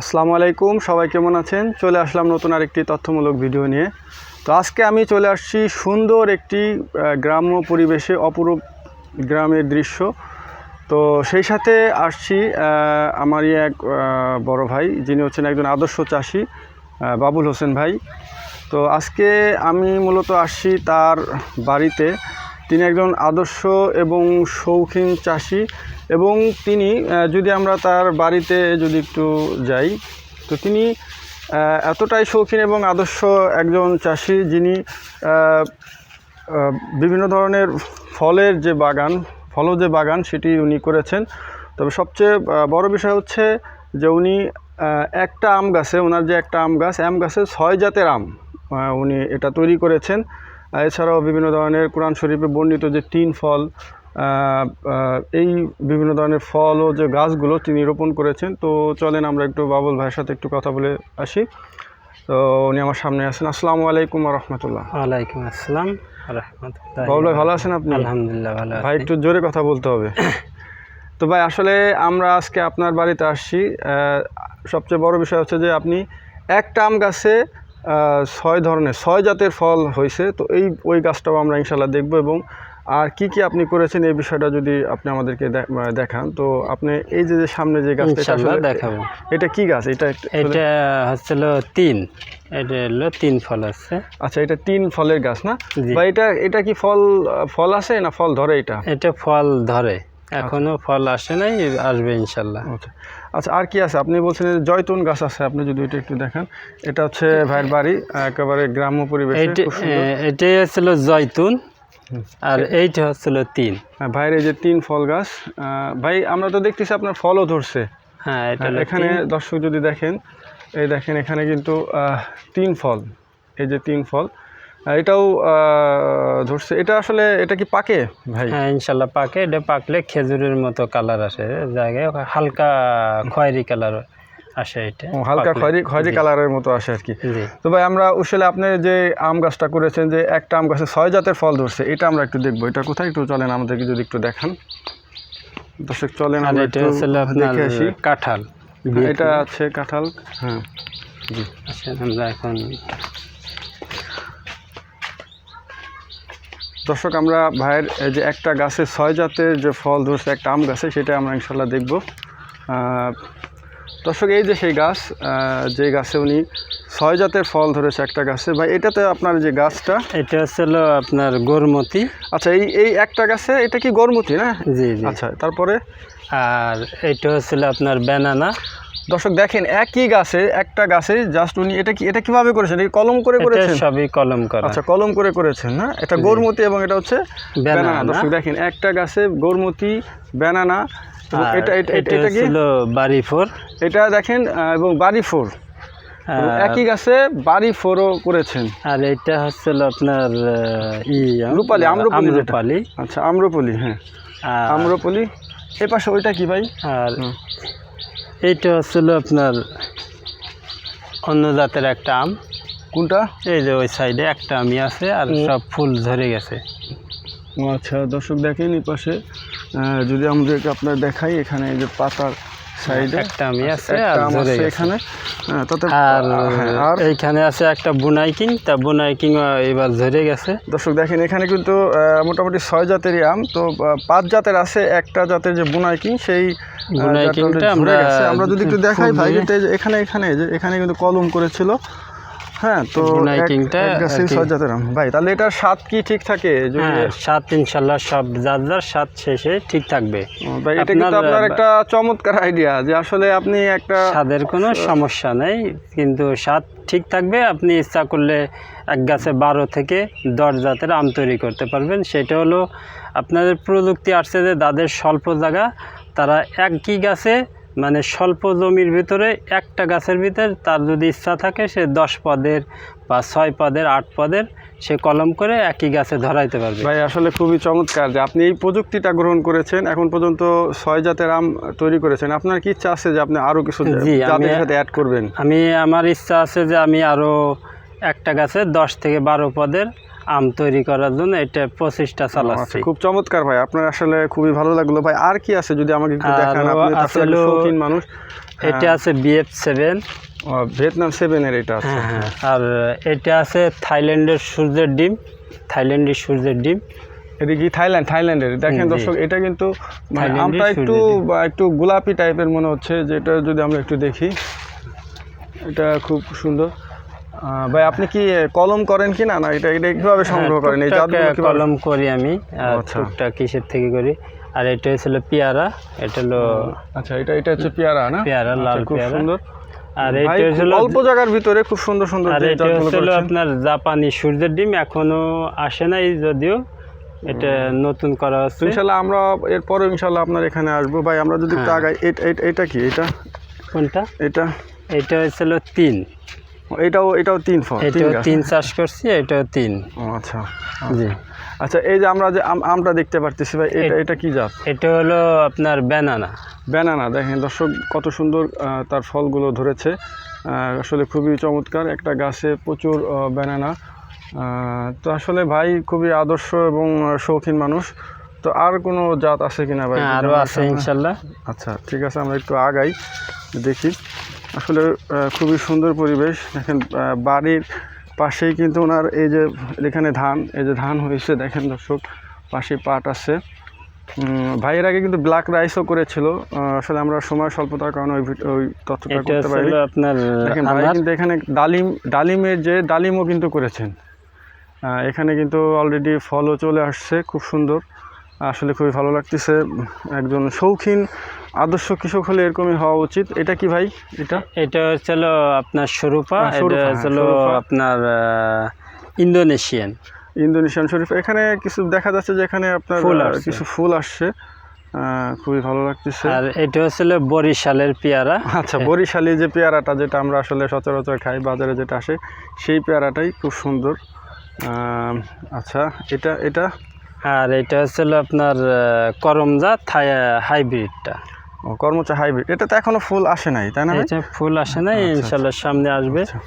আসসালামু আলাইকুম, সবাই কেমন আছেন? চলে আসলাম নতুন আরেকটি তথ্যমূলক ভিডিও নিয়ে। তো আজকে আমি চলে আসছি সুন্দর একটি গ্রাম্য পরিবেশে অপরূপ গ্রামের দৃশ্য। তো সেই সাথে আসছি আমারই এক বড় ভাই, যিনি হচ্ছেন একজন আদর্শ চাষি বাবুল হোসেন ভাই। তো আজকে আমি মূলত আসছি তার বাড়িতে। তিনি একজন আদর্শ এবং শৌখিন চাষি এবং তিনি যদি আমরা তার বাড়িতে যদি একটু যাই, তো তিনি এতটাই শৌখিন এবং আদর্শ একজন চাষি যিনি বিভিন্ন ধরনের ফলের যে বাগান, ফলজ যে বাগান সেটি উনি করেছেন। তবে সবচেয়ে বড় বিষয় হচ্ছে যে উনি একটা আম গাছে ওনার যে একটা আম গাছ, আম গাছে ছয় জাতের আম উনি এটা তৈরি করেছেন। এছাড়াও বিভিন্ন ধরনের কোরআন শরীফে বর্ণিত যে তিন ফল এই বিভিন্ন ধরনের ফল ও যে গাছগুলো তিনি রোপণ করেছেন তো চলেন আমরা একটু বাবুল ভাইয়ের সাথে একটু কথা বলে আসি। তো উনি আমার সামনে আছেন। আসসালামু আলাইকুম রহমতুল্লাহ। ওয়ালাইকুম আসসালাম রহমতুল্লাহ বাবুল ভাই ভালো আছেন আপনি? আলহামদুলিল্লাহ ভালো ভাই একটু জোরে কথা বলতে হবে। তো ভাই আসলে আমরা আজকে আপনার বাড়িতে আসছি। সবচেয়ে বড় বিষয় হচ্ছে যে আপনি একটা আম গাছে ছয় ধরনের ছয় জাতের ফল হয়েছে তো এই ওই গাছটাও আমরা ইনশাল্লাহ দেখব এবং আর কি কি আপনি করেছেন এই বিষয়টা যদি আপনি আমাদেরকে দেখান? তো আপনি এই যে সামনে যে গাছটা দেখাবো। এটা কি গাছ? এটা এটা হচ্ছিল তিন। এটা হলো তিন ফল আছে। আচ্ছা এটা তিন ফলের গাছ না? বা এটা এটা কি ফল ফল আছে না ফল ধরে এটা? এটা ফল ধরে। এখনও ফল আসে নাই আসবে ইনশাল্লাহ আচ্ছা। আচ্ছা আর কি আছে? আপনি বলছেন যে জয়তুন গাছ আছে আপনি যদি এটা একটু দেখেন। এটা হচ্ছে ভাইয়ের বাড়ি একেবারে গ্রাম্য পরিবেশ এটাই হচ্ছিল জয়তুন। আর এইটা হচ্ছিল তিন। হ্যাঁ, ভাইয়ের এই যে তিন ফল গাছ ভাই আমরা তো দেখতেছি আপনার ফলও ধরছে। হ্যাঁ এটা হ্যাঁ, এখানে দর্শক যদি দেখেন এই দেখেন এখানে কিন্তু তিন ফল। এই যে তিন ফল। এটাও ধরছে। এটা আসলে এটা কি পাকে ভাই? হ্যাঁ ইনশাল্লাহ পাকে। এটা পাকলে খেজুরের মতো কালার আসে। জায়গায় হালকা খয়েরি কালার আসে এটা। হালকা। খয়েরি খয়েরি কালারের মতো আসে আর কি। তো ভাই আমরা আসলে আপনি যে আম গাছটা করেছেন যে একটা আম গাছে ছয় জাতের ফল ধরছে এটা আমরা একটু দেখব। এটা কোথায়? একটু চলেন আমাদেরকে যদি একটু দেখান। দর্শক চলেন এটা দেখে আসি। কাঁঠাল। এটা আছে কাঁঠাল। হ্যাঁ। জি। আসেন আমরা এখন দর্শক আমরা ভাইয়ের যে একটা গাছে ছয় জাতের যে ফল ধরছে একটা আম গাছে সেটা আমরা ইনশাল্লাহ দেখব। দর্শক এই যে সেই গাছ যে গাছে উনি ছয় জাতের ফল ধরেছে একটা গাছে ভাই এটাতে আপনার যে গাছটা? এটা হচ্ছিল আপনার গোরমতি। আচ্ছা এই এই একটা গাছে এটা কি গরমতি না? জি জি। আচ্ছা তারপরে? আর এটা হচ্ছিল আপনার ব্যানানা। দর্শক দেখেন একই গাছে একটা গাছে জাস্ট উনি এটা কি এটা কীভাবে করেছেন? কি কলম করে করেছেন? সবই কলম করা। আচ্ছা কলম করে করেছেন না? এটা গরমতি এবং এটা হচ্ছে ব্যানানা। দর্শক দেখেন একটা গাছে গরমতি ব্যানানা এটা এটা এটা এটা কি? বাড়ি ফোর। এটা দেখেন এবং বাড়ি ফোর। একই গাছে বাড়ি ফোরও করেছেন। আর এটা হচ্ছিল আপনার ই রূপালি, আম্রপালি। আচ্ছা আম্রপলি হ্যাঁ। আম্রপলি। এ পাশে ওইটা কি ভাই? আর এইটা হচ্ছিল আপনার অন্য জাতের একটা আম। কোনটা? এই যে ওই সাইডে একটা আমি আছে আর সব ফুল ধরে গেছে। আচ্ছা দর্শক দেখেন এই পাশে যদি আমাদেরকে আপনার দেখাই এখানে এই যে পাতার সাইডে একটা আমি আছে আর আছে গেছে। এখানে। হ্যাঁ, তাতে আর হ্যাঁ, আর এইখানে আছে একটা বুনাইকিং তা বুনাইকিং এবার ধরে গেছে। দর্শক দেখেন এখানে কিন্তু মোটামুটি ছয় জাতেরই আম। তো পাঁচ জাতের আছে একটা জাতের যে বুনাইকিং সেই আমরা আমরা যদি একটু দেখাই ভাই এখানে এখানে যে এখানে কিন্তু কলম করেছিল। হ্যাঁ তো ভাই তাহলে এটার স্বাদ কি ঠিক থাকে? হ্যাঁ সাত ইনশাল্লাহ সব যার যার সাত শেষে ঠিক থাকবে। ভাই এটা কিন্তু আপনার একটা চমৎকার আইডিয়া যে আসলে আপনি একটা স্বাদের কোনো সমস্যা নেই কিন্তু স্বাদ ঠিক থাকবে আপনি ইচ্ছা করলে এক গাছে বারো থেকে দশ জাতের আম তৈরি করতে পারবেন। সেটা হলো আপনাদের প্রযুক্তি আসছে যে যাদের স্বল্প জায়গা তারা একই গাছে মানে স্বল্প জমির ভিতরে একটা গাছের ভিতরে তার যদি ইচ্ছা থাকে সে দশ পদের বা ছয় পদের আট পদের সে কলম করে একই গাছে ধরাইতে পারবে। ভাই আসলে খুবই চমৎকার যে আপনি এই প্রযুক্তিটা গ্রহণ করেছেন এখন পর্যন্ত ছয় জাতের আম তৈরি করেছেন। আপনার কি ইচ্ছা আছে যে আপনি আরও কিছু জাতের সাথে অ্যাড করবেন? আমি আমার ইচ্ছা আছে যে আমি আরও একটা গাছে দশ থেকে বারো পদের আম তৈরি করার জন্য এটা প্রচেষ্টা আচ্ছা, চালাচ্ছি। খুব চমৎকার ভাই আপনার আসলে খুবই ভালো লাগল। ভাই আর কি আছে যদি আমাকে একটু দেখান? আপনি আসলে শৌখিন মানুষ। এটা আছে বিএফ সেভেন ভিয়েতনাম সেভেনের এটা আছে। হ্যাঁ হ্যাঁ। আর এটা আছে থাইল্যান্ডের সূর্যের ডিম থাইল্যান্ডের সূর্যের ডিম। এটা কি থাইল্যান্ড? থাইল্যান্ডের। দেখেন দর্শক এটা কিন্তু মানে আমটা একটু একটু গোলাপি টাইপের মনে হচ্ছে যেটা যদি আমরা একটু দেখি। এটা খুব সুন্দর। ভাই আপনি কি কলম করেন কি না না এটা এটা কীভাবে সংগ্রহ হ্যাঁ, করেন? এই কলম করি আমি আচ্ছা। টুকটাক কিসের থেকে করি? আর এটা হচ্ছিল পেয়ারা এটা হলো আচ্ছা এটা এটা হচ্ছে পেয়ারা না? পেয়ারা, আচ্ছা, লাল খুব সুন্দর। আর এটা হচ্ছিল অল্প জায়গার ভিতরে খুব সুন্দর সুন্দর আর এটা করেছেন। আপনার জাপানি সূর্যের ডিম এখনও আসে নাই যদিও। এটা নতুন করা হচ্ছে। ইনশাল্লাহ আমরা এরপরে ইনশাল্লাহ আপনার এখানে আসব। ভাই আমরা যদি একটু হ্যাঁ। আগাই এটা কি? এটা কোনটা? এটা এটা হচ্ছিল তিন। এটাও এটাও তিন ফল তিন এটাও তিন চাষ করছি এটাও তিন। আচ্ছা। জি। আচ্ছা এই যে আমরা যে আম- আমটা দেখতে পারতেছি ভাই এটা এটা কি জাত? এটা হলো আপনার ব্যানানা ব্যানানা দেখেন দর্শক কত সুন্দর তার ফলগুলো ধরেছে। আসলে খুবই চমৎকার একটা গাছে প্রচুর ব্যানানা তো আসলে ভাই খুবই আদর্শ এবং শৌখিন মানুষ। তো আর কোনো জাত আছে কিনা ভাই? আরও আছে ইনশাল্লাহ। আচ্ছা ঠিক আছে আমরা একটু আগাই দেখি। আসলে খুবই সুন্দর পরিবেশ। দেখেন বাড়ির পাশেই কিন্তু ওনার এই যে এখানে ধান এই যে ধান হয়েছে দেখেন দর্শক পাশে পাট আছে। ভাইয়ের আগে কিন্তু ব্ল্যাক রাইসও করেছিল। আসলে আমরা সময় স্বল্পতার কারণে ওই ওই তথ্যটা করতে পারি আপনার দেখেন ভাই কিন্তু এখানে ডালিম ডালিমের যে ডালিমও কিন্তু করেছেন। এখানে কিন্তু অলরেডি ফলও চলে আসছে খুব সুন্দর। আসলে খুবই ভালো লাগতেছে। একজন শৌখিন আদর্শ কৃষক হলে এরকমই হওয়া উচিত। এটা কি ভাই? এটা? এটা হচ্ছিল আপনার স্বরূপা হ্যাঁ, এটা হচ্ছিল আপনার ইন্দোনেশিয়ান। ইন্দোনেশিয়ান শরীফ। এখানে কিছু দেখা যাচ্ছে যে এখানে আপনার কিছু ফুল আসছে। খুবই ভালো লাগতেছে। আর এটা হচ্ছিল বরিশালের পেয়ারা। আচ্ছা বরিশালি যে পেয়ারাটা যেটা আমরা আসলে সচরাচর খাই বাজারে যেটা আসে সেই পেয়ারাটাই খুব সুন্দর। আচ্ছা এটা এটা? আর এটা হচ্ছিল আপনার করমজা থাই হাইব্রিডটা। ও, কর্মচা হাইব্রিড এটা তো এখনও ফুল আসে নাই তাই না? এটা ফুল আসে না আচ্ছা, ইনশাল্লাহ সামনে আসবে। আচ্ছা।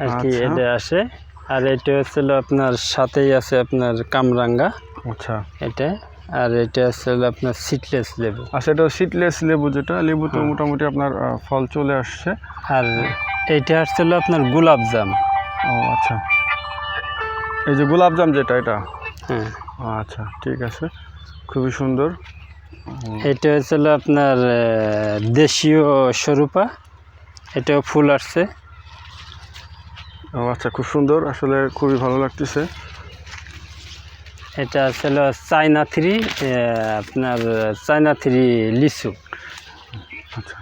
আর কি আচ্ছা। এটা আসে। আর এটা হচ্ছিল আপনার সাথেই আছে আপনার কামরাঙ্গা। আচ্ছা। এটা। আর এটা হচ্ছিল আপনার সিটলেস লেবু। আচ্ছা এটা সিটলেস লেবু যেটা লেবু তো হ্যাঁ। মোটামুটি আপনার ফল চলে আসছে। আর এইটা হচ্ছিল আপনার গোলাপজাম ও আচ্ছা। এই যে গোলাপজাম যেটা এটা? হ্যাঁ। ও, আচ্ছা ঠিক আছে। খুবই সুন্দর। এটা হচ্ছিল আপনার দেশীয় স্বরূপা। এটাও ফুল আসছে। ও আচ্ছা খুব সুন্দর। আসলে খুবই ভালো লাগতেছে। এটা ছিল চায়না থ্রি আপনার চায়না থ্রি লিচু। আচ্ছা।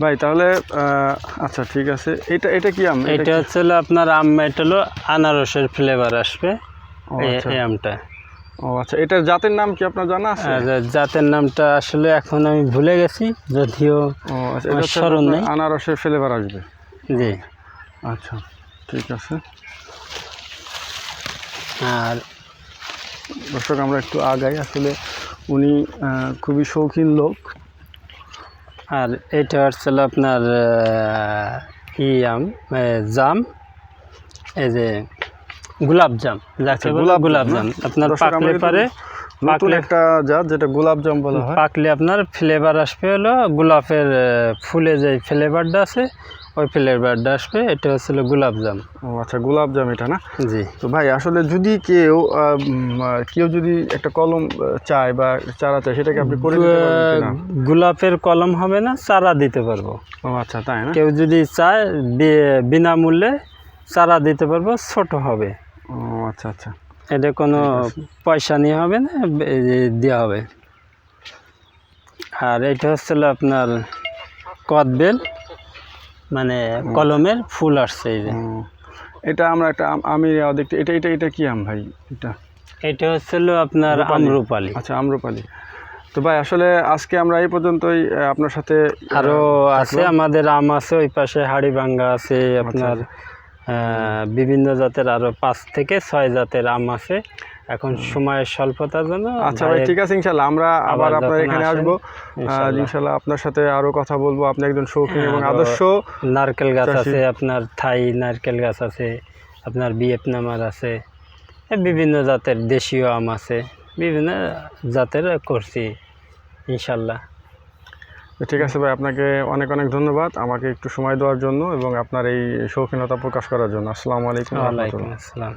ভাই তাহলে আচ্ছা ঠিক আছে। এটা এটা কি আম? এটা হচ্ছে আপনার আম এটা হলো আনারসের ফ্লেভার আসবে। আচ্ছা। এই আমটা। ও আচ্ছা এটার জাতের নাম কি আপনার জানা আছে? জাতের নামটা আসলে এখন আমি ভুলে গেছি যদিও ও আচ্ছা হচ্ছে স্মরণ নেই। আনারসের ফ্লেভার আসবে। জি। আচ্ছা ঠিক আছে। আর দর্শক আমরা একটু আগাই। আসলে উনি খুবই শৌখিন লোক। আর এটা হচ্ছিল আপনার আহ, ই আম? আহ, জাম। এই যে গোলাপ জাম। যাকে আচ্ছা, গোলাপ গোলাপ জাম, জাম। আপনার পাকলে পারে নতুন পাকলে একটা জাত যেটা গোলাপ জাম বলা হয়। পাকলে আপনার ফ্লেভার আসবে হলো গোলাপের ফুলে যে ফ্লেভারটা আছে ওই ফ্লেভারটা আসবে। এটা হচ্ছিল গোলাপ জাম। ও আচ্ছা গোলাপ জাম এটা না? জি। তো ভাই আসলে যদি কেউ কেউ যদি একটা কলম চায় বা চারা চায় সেটাকে আপনি করে? গোলাপের কলম হবে না চারা দিতে পারব। ও আচ্ছা তাই না? কেউ যদি চায় বিনামূল্যে চারা দিতে পারব ছোট হবে। ও আচ্ছা আচ্ছা। এটা কোনো পয়সা নিয়ে হবে না? দেওয়া হবে। আর এটা হচ্ছিল আপনার কদবেল মানে কলমের ফুল আসছে এই যে। এটা আমরা একটা আমি দেখতে এটা এটা এটা কি আম ভাই? এটা? এটা হচ্ছিল আপনার রূপালি। আমরুপালি। আচ্ছা আম্রপালি। তো ভাই আসলে আজকে আমরা এই পর্যন্তই আপনার সাথে আহ, আরও আছে আমাদের আম আছে ওই পাশে হাড়িভাঙ্গা আছে আপনার আহ, বিভিন্ন জাতের আরও পাঁচ থেকে ছয় জাতের আম আছে। এখন সময়ের স্বল্পতার জন্য আচ্ছা ভাই ঠিক আছে ইনশাল্লাহ আমরা আবার আপনার এখানে আসব। ইনশাল্লাহ। আপনার সাথে আরও কথা বলব। আপনি একজন শৌখিন এবং আদর্শ নারকেল গাছ আছে আপনার থাই নারকেল গাছ আছে আপনার ভিয়েতনামার আছে বিভিন্ন জাতের দেশীয় আম আছে বিভিন্ন জাতের করছি ইনশাল্লাহ ঠিক আছে ভাই আপনাকে অনেক অনেক ধন্যবাদ। আমাকে একটু সময় দেওয়ার জন্য এবং আপনার এই শৌখিনতা প্রকাশ করার জন্য। আসসালামু আলাইকুম আসসালাম।